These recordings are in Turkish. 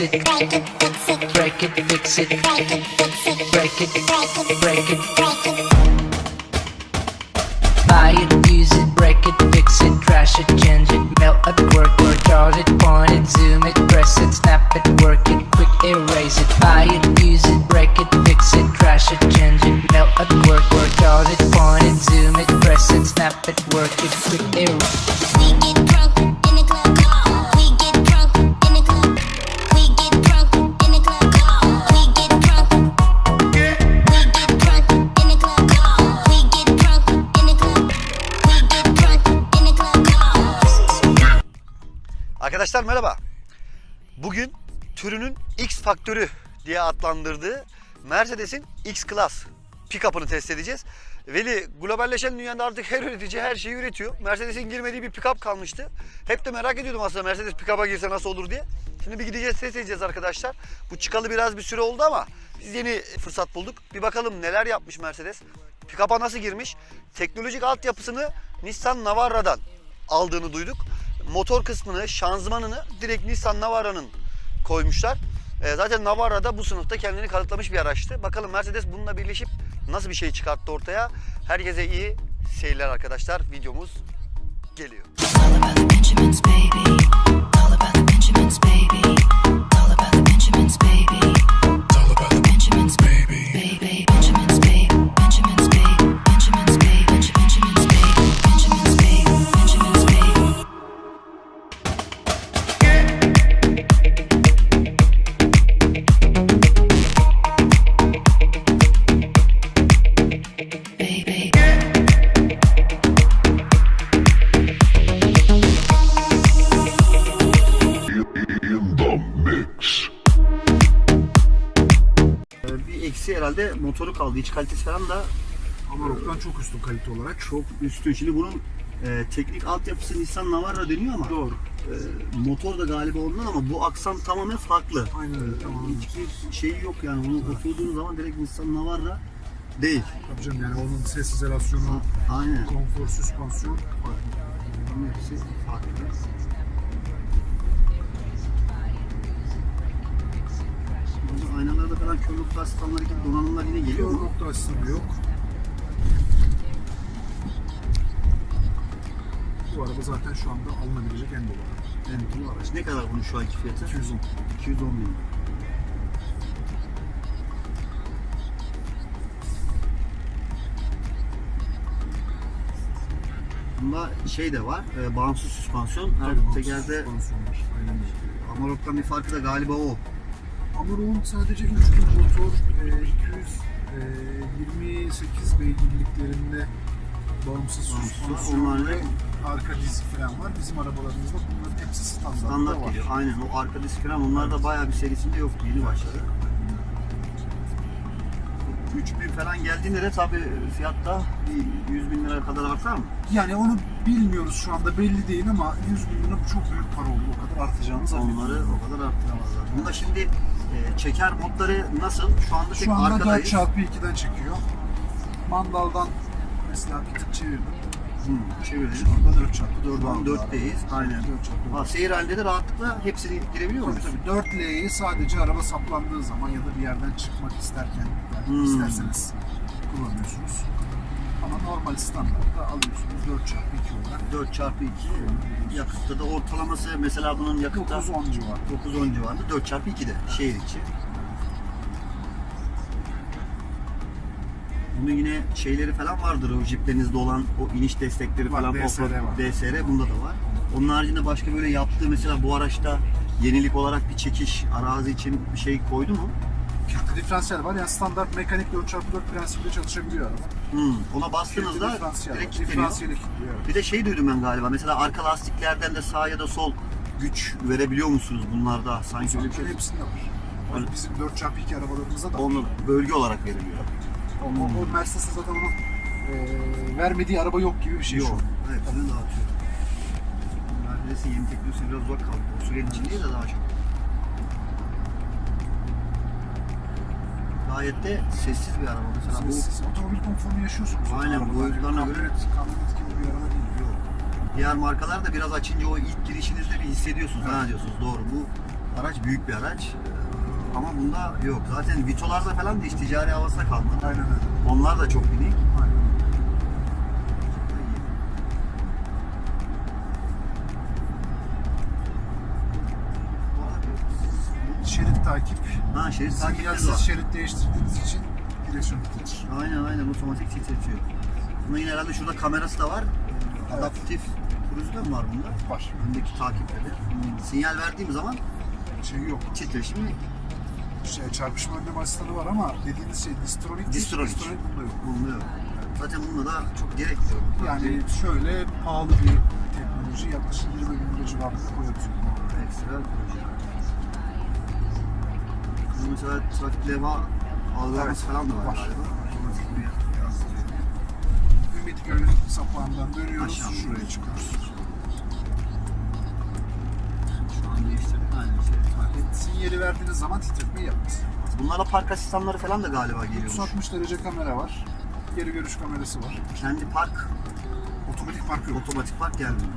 it, break it, fix it, break it, fix it, break it, fix it, break it, break it, break it. Arkadaşlar merhaba. Bugün türünün X faktörü diye adlandırdığı Mercedes'in X Class pick-up'ını test edeceğiz. Veli globalleşen dünyada artık her üretici her şeyi üretiyor. Mercedes'in girmediği bir pick-up kalmıştı. Hep de merak ediyordum aslında Mercedes pick-up'a girse nasıl olur diye. Şimdi bir gideceğiz test edeceğiz arkadaşlar. Bu çıkalı biraz bir süre oldu ama biz yeni fırsat bulduk. Bir bakalım neler yapmış Mercedes. Pick-up'a nasıl girmiş? Teknolojik altyapısını Nissan Navarra'dan aldığını duyduk. Motor kısmını, şanzımanını direkt Nissan Navarra'nın koymuşlar. Ee, zaten Navara da bu sınıfta kendini kanıtlamış bir araçtı. Bakalım Mercedes bununla birleşip nasıl bir şey çıkarttı ortaya. Herkese iyi seyirler arkadaşlar. Videomuz geliyor. All motoru kaldı. İç kalitesi falan da Amarok'tan çok üstün kalite olarak. çok üstün. Şimdi bunun e, teknik altyapısı Nissan Navara deniyor ama Doğru. e, motor da galiba ondan ama bu aksam tamamen farklı. Aynen öyle. Tamam. Hiçbir şeyi yok yani. Bunu oturduğun zaman direkt Nissan Navara değil. Tabii canım yani onun ses izolasyonu, Aynen. konfor, süspansiyon. Bunun hepsi farklı. Aynalarda falan kör nokta asistanları gibi donanımlar yine geliyor Kör mu? nokta asistanı yok. Bu araba zaten şu anda alınabilecek en dolu araba. Evet, bu araç. Ne kadar bunun şu anki fiyatı? 210. 210 bin. Bunda şey de var, e, bağımsız süspansiyon. Her tekerde. Amarok'tan bir farkı da galiba o. Amarok'un sadece 3 gün motor, e, 228 beygirliklerinde bağımsız onlar ve da- arka disk fren var. Bizim arabalarımızda bunların hepsi standartta Standart var. geliyor. Aynen o arka disk falan onlar da bayağı bir serisinde yoktu. Yeni başladı. 3000 falan geldiğinde de tabii fiyatta bir 100 bin lira kadar artar mı? Yani onu bilmiyoruz şu anda belli değil ama 100 bin lira çok büyük para oldu. O kadar artacağını zannediyorum. Onları o kadar arttıramazlar. Bunda şimdi e, çeker modları nasıl? Şu anda tek Şu anda arkadayız. 4x2'den çekiyor. Mandaldan mesela bir tık çevirdim. Hı, çevirelim. Şu anda 4x4 Şu an 4'teyiz. Aynen. 4x4. Ha, seyir halinde de rahatlıkla hepsini girebiliyor muyuz? tabii 4L'yi sadece araba saplandığı zaman ya da bir yerden çıkmak isterken yani Hmm. isterseniz kullanıyorsunuz. Ama normal standartta alıyorsunuz 4x2 olarak 4 çarpı 2 yakıtta da ortalaması mesela bunun yakıtta 9-10 civarı. 9-10 civarında 4 çarpı 2 de şehir içi. Bunun yine şeyleri falan vardır o jiplerinizde olan o iniş destekleri Var, falan DSR offroad- var. DSR bunda da var. Onun haricinde başka böyle yaptığı mesela bu araçta yenilik olarak bir çekiş arazi için bir şey koydu mu? Kilitli diferansiyel var yani standart mekanik 4x4 prensibiyle çalışabiliyor araba. Hmm, ona bastığınızda diferansiyel var. direkt kilitleniyor. Diferansiyeli kilitliyor. evet. Bir de şey duydum ben galiba mesela arka lastiklerden de sağ ya da sol güç verebiliyor musunuz bunlarda? Sanki öyle bir şey. Hepsinde var. Yani Öyle. bizim 4x2 arabalarımızda da. Onu bölge olarak veriliyor. O, o, o Mercedes'in zaten onun e, vermediği araba yok gibi bir şey şu. Yok. an. Hepsini dağıtıyor. Mercedes'in yeni teknolojisi biraz uzak kaldı. O sürenin içindeyiz de daha çok. Gayet de sessiz bir araba mesela. Bu Siz, otomobil konforunu yaşıyorsunuz. Aynen, Araba bu yüzden yani öyle. kamyonet, kamyonet gibi bir araba değil. Yok. diğer markalar da biraz açınca o ilk girişinizde bir hissediyorsunuz. Ha diyorsunuz doğru bu Araç büyük bir araç. Ee, Ama bunda yok. Zaten Vito'larda falan da hiç ticari havasına kalmadı. Aynen öyle. Onlar da çok minik. Aynen. Ha şerit takipleri var. şerit değiştirdiğiniz için direksiyon titrer. Aynen aynen otomatik titretiyor. Bunda yine herhalde şurada kamerası da var. Adaptif cruise da mı var bunda? Var. Öndeki takipleri. Sinyal verdiğim zaman Şey yok. titreşimi Şey, çarpışma önleme asistanı var ama dediğiniz şey distronik. değil, Distronik. Distronik bunda yok. Zaten bunda da çok gerekli. yok. Yani şöyle pahalı bir teknoloji yaklaşık 20 bin lira civarında koyabiliyor. ekstra proje. Mesela trafik levha algılaması falan da var, var. yansıtıyor. Ümitköy sapağından dönüyoruz. Aşağı. Şuraya çıkıyoruz. Şu an değiştirdik aynı şey. Sinyali verdiğiniz zaman titretmeyi yapmaz. Bunlarla park asistanları falan da galiba geliyormuş. 360 derece kamera var. Geri görüş kamerası var. Kendi park, Otomatik park yok. otomatik park gelmiyor.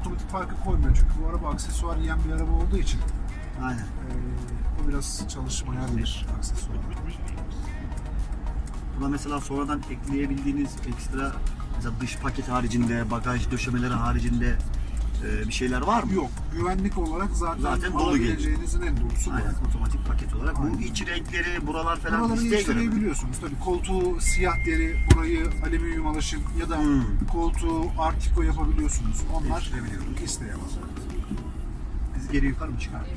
Otomatik parkı koymuyor çünkü bu araba aksesuar yiyen bir araba olduğu için Aynen. eee, o biraz çalışmaya bir aksesuar. Buna mesela sonradan ekleyebildiğiniz ekstra mesela dış paket haricinde, bagaj döşemeleri haricinde e, bir şeyler var mı? Yok. Güvenlik olarak zaten, Zaten dolu alabileceğinizin en dolusu bu. Aynen otomatik paket olarak. Aynen. Bu iç renkleri, buralar falan Buraları isteğe göre mi? Tabii koltuğu siyah deri, burayı alüminyum alaşım ya da Hmm. koltuğu artiko yapabiliyorsunuz. Onlar isteyen var. Biz geri yukarı mı çıkardık?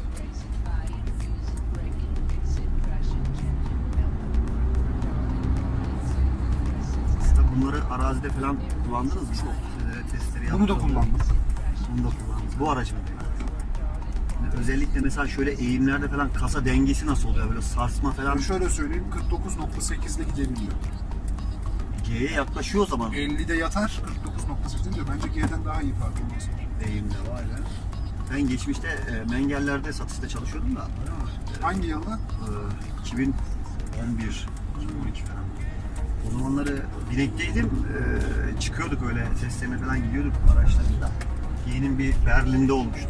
Bunları arazide falan kullandınız mı? Çok. Ee, testleri Bunu da kullandım. Bunu da kullandınız. Bu aracı mı? Yani özellikle mesela şöyle eğimlerde falan kasa dengesi nasıl oluyor? Böyle sarsma falan şöyle söyleyeyim 49.8'de gidebiliyor. G'ye yaklaşıyor o zaman 50'de yatar 49.8 diyor. Bence G'den daha iyi performans var. eğimde var ya. Ben geçmişte e, Mengeller'de satışta çalışıyordum da Hangi yılda? e, 2011 2012 falan. O zamanları binekteydim. E, çıkıyorduk öyle testlerine falan gidiyorduk araçlarında. Yeğenim bir Berlin'de olmuştu.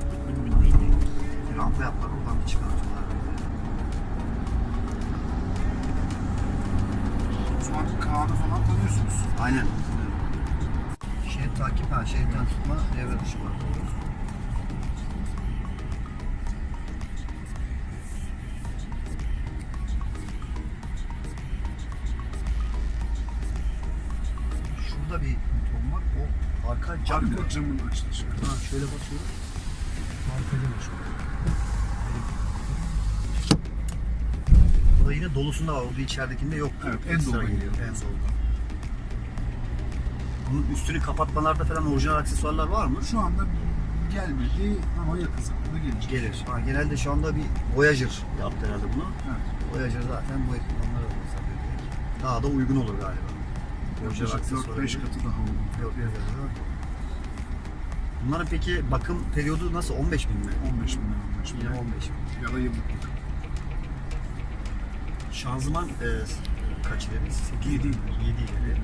Bir rampa yaptılar oradan bir çıkartıyorlar. O zaman Kaan'ı falan tanıyorsunuz. Aynen. Şerit takip, ha şeritten tutma, devre dışı var. Şurada bir buton var. O arka cam. Arka camın açılışı. Ha, şöyle basıyorum. Arka cam açıyor. Bu da yine dolusunda var. O da içeridekinde yok. Evet, en dolu geliyor. En solda. Bunun üstünü kapatmalarda falan orijinal aksesuarlar var mı? Şu anda gelmedi ama yakın zamanda gelecek. Gelir. Ha, genelde şu anda bir Voyager yaptı herhalde bunu. Evet. Voyager zaten bu ekipmanlara da. Daha da uygun olur galiba. Yaklaşık aksesuarı. 4-5 katı daha uygun. Bunların peki bakım periyodu nasıl? 15 bin mi? 15 bin lira, 15 bin Yine lira. 15 bin. Ya da yıllık. Şanzıman e, kaç ileri? 8 Yedi. 7 ileri.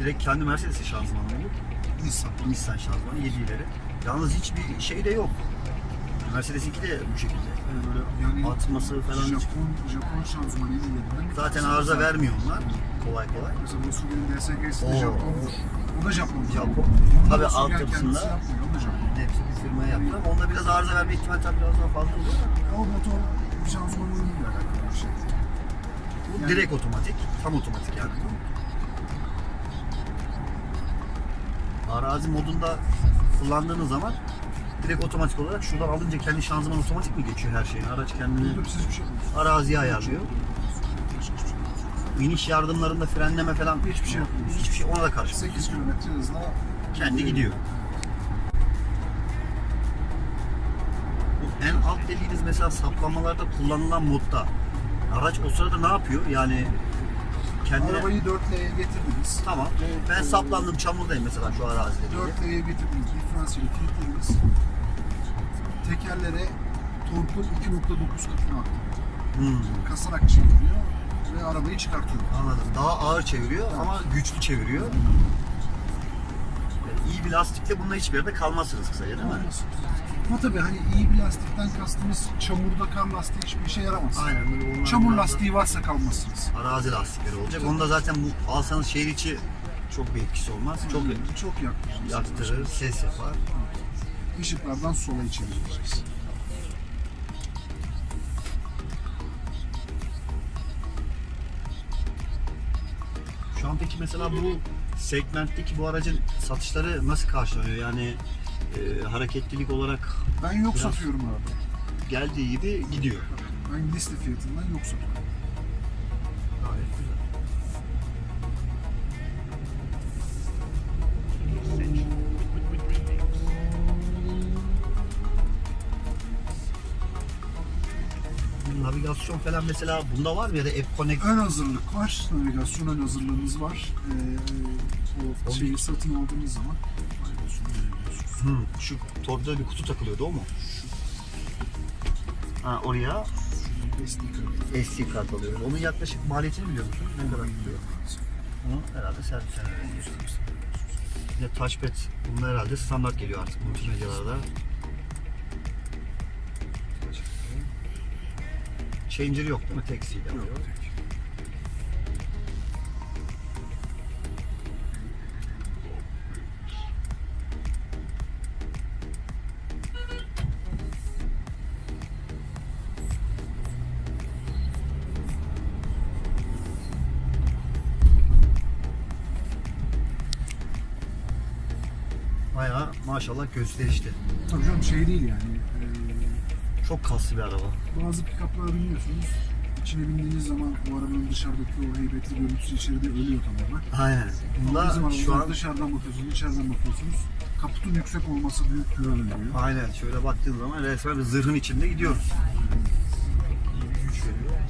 Direkt kendi Mercedes'in şanzımanı olur. Nissan. Nissan şanzımanı 7 ileri. Yalnız hiçbir şey de yok. Mercedes'inki de bu şekilde. Yani böyle yani Atması falan Japon, Japon şanzımanı yerinden. Zaten arıza vermiyor onlar kolay kolay. Mesela Volkswagen DSG'si Oo. de Japon. O da Japon. Japon. Tabii Volkswagen altyapısında kendisi yapmıyor, O da Japon. hepsi bir firmaya yaptı ama onda biraz arıza verme ihtimali tabii biraz daha fazla oluyor. Ya O motor şanzıman uyumuyla alakalı bir şey. Bu Yani- direkt otomatik, tam otomatik yani. Arazi modunda kullandığınız zaman direkt otomatik olarak şuradan alınca kendi şanzıman otomatik mi geçiyor her şeyin? Araç kendini şey araziye ayarlıyor. İniş yardımlarında frenleme falan Hiçbir şey yapmıyorsunuz. hiçbir şey ona da karşı. 8 kilometre hızla Kendi gidiyor. Bu en alt dediğiniz mesela saplamalarda kullanılan modda araç o sırada ne yapıyor? Yani kendine Arabayı 4L'ye getirdiniz. tamam Ve, ben e, saplandım çamurdayım mesela şu arazide. diyelim. 4L'ye getirdiniz. Diferansiyeli kilitlediniz. Tekerlere torku 2.9 katına. Hmm, Kasarak çeviriyor ve arabayı çıkartıyor. anladım. Daha ağır çeviriyor ama güçlü çeviriyor. İyi bir lastikle bununla hiçbir yerde kalmazsınız kısaca değil mi? Ama tabii hani iyi bir lastikten kastımız çamurda kar lastiği hiçbir işe yaramaz. Aynen böyle onlar Çamur biraz da lastiği varsa kalmazsınız. Arazi lastikleri olacak. Onda zaten bu alsanız şehir içi çok bir etkisi olmaz. Çok çok yaklaşır. yaktırır, ses yapar. Işıklardan sola içeri gireceğiz. Şu an peki mesela bu segmentteki bu aracın satışları nasıl karşılanıyor? Yani e, hareketlilik olarak Ben yok Biraz- satıyorum abi. geldiği gibi gidiyor. Ben liste fiyatından yok satıyorum. Navigasyon falan mesela bunda var mı ya da App Connect Ön hazırlık var. Navigasyon ön hazırlığımız var. Ee, o şeyi satın aldığınız zaman. Hı, şu torpidoda bir kutu takılıyordu o mu? Ha oraya SD kart. SD kart alıyoruz. Onun yaklaşık maliyetini biliyor musun? Ne kadar gidiyor? Onu herhalde servise veriyoruz. Bir de touchpad bunlar herhalde standart geliyor artık multimedyalarda. Changer yok değil mi? Tek alıyor. Yok, tek. Bayağı maşallah gösterişli. Tabii canım şey değil yani. Çok kaslı bir araba. bazı pick-up'lara biniyorsunuz. İçine bindiğiniz zaman o arabanın dışarıdaki o heybetli görüntüsü içeride ölüyor tamamen. Aynen. Ama bizim Bunda şu arabamızda an dışarıdan bakıyorsunuz, içeriden bakıyorsunuz. Kaputun yüksek olması büyük güven veriyor. aynen şöyle baktığın zaman resmen bir zırhın içinde gidiyoruz. İyi bir güç veriyor.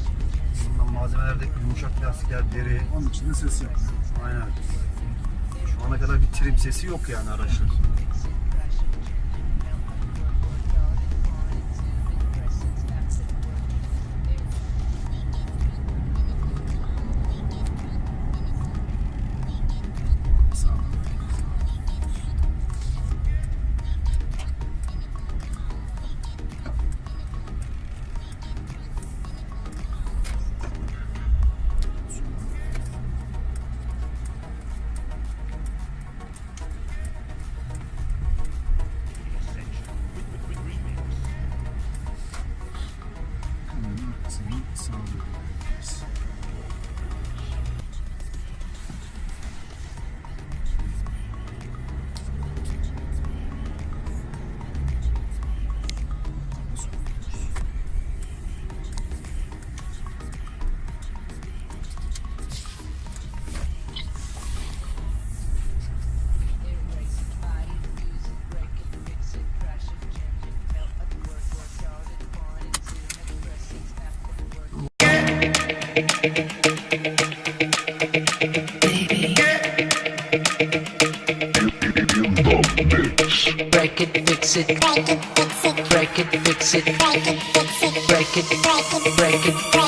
Bundan malzemelerde yumuşak plastikler, deri, Onun için de ses yapmıyor. Aynen. Şu ana kadar bir trim sesi yok yani araçta. It, break it, break it, break it, break it,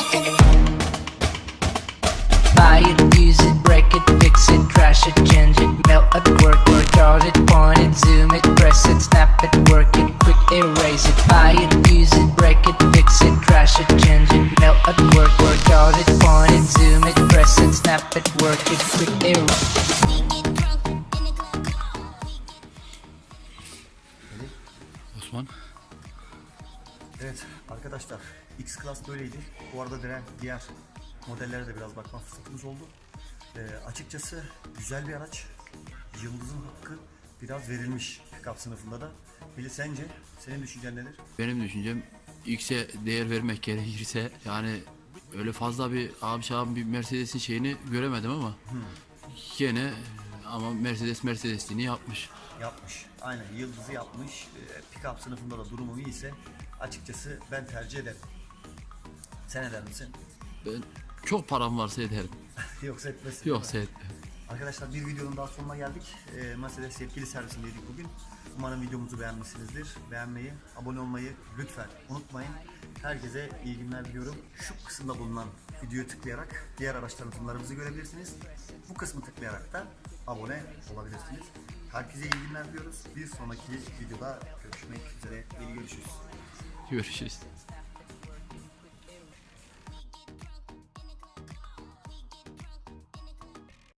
de biraz bakma fırsatımız oldu. Ee, açıkçası güzel bir araç. Yıldızın hakkı biraz verilmiş pick-up sınıfında da. Bili sence? Senin düşüncen nedir? Benim düşüncem X'e değer vermek gerekirse yani öyle fazla bir abi şahım bir Mercedes'in şeyini göremedim ama gene ama Mercedes Mercedes'liğini yapmış. Yapmış. Aynen yıldızı yapmış. Pick-up sınıfında da durumu iyiyse açıkçası ben tercih ederim. Sen eder misin? Ben çok param varsa ederim. Yoksa etmesin. Yoksa etmem. Arkadaşlar bir videonun daha sonuna geldik. Ee, Mercedes yetkili servisindeydik bugün. Umarım videomuzu beğenmişsinizdir. Beğenmeyi, abone olmayı lütfen unutmayın. Herkese iyi günler diliyorum. Şu kısımda bulunan videoyu tıklayarak diğer araç tanıtımlarımızı görebilirsiniz. Bu kısmı tıklayarak da abone olabilirsiniz. Herkese iyi günler diliyoruz. Bir sonraki videoda görüşmek üzere. İyi görüşürüz. Görüşürüz.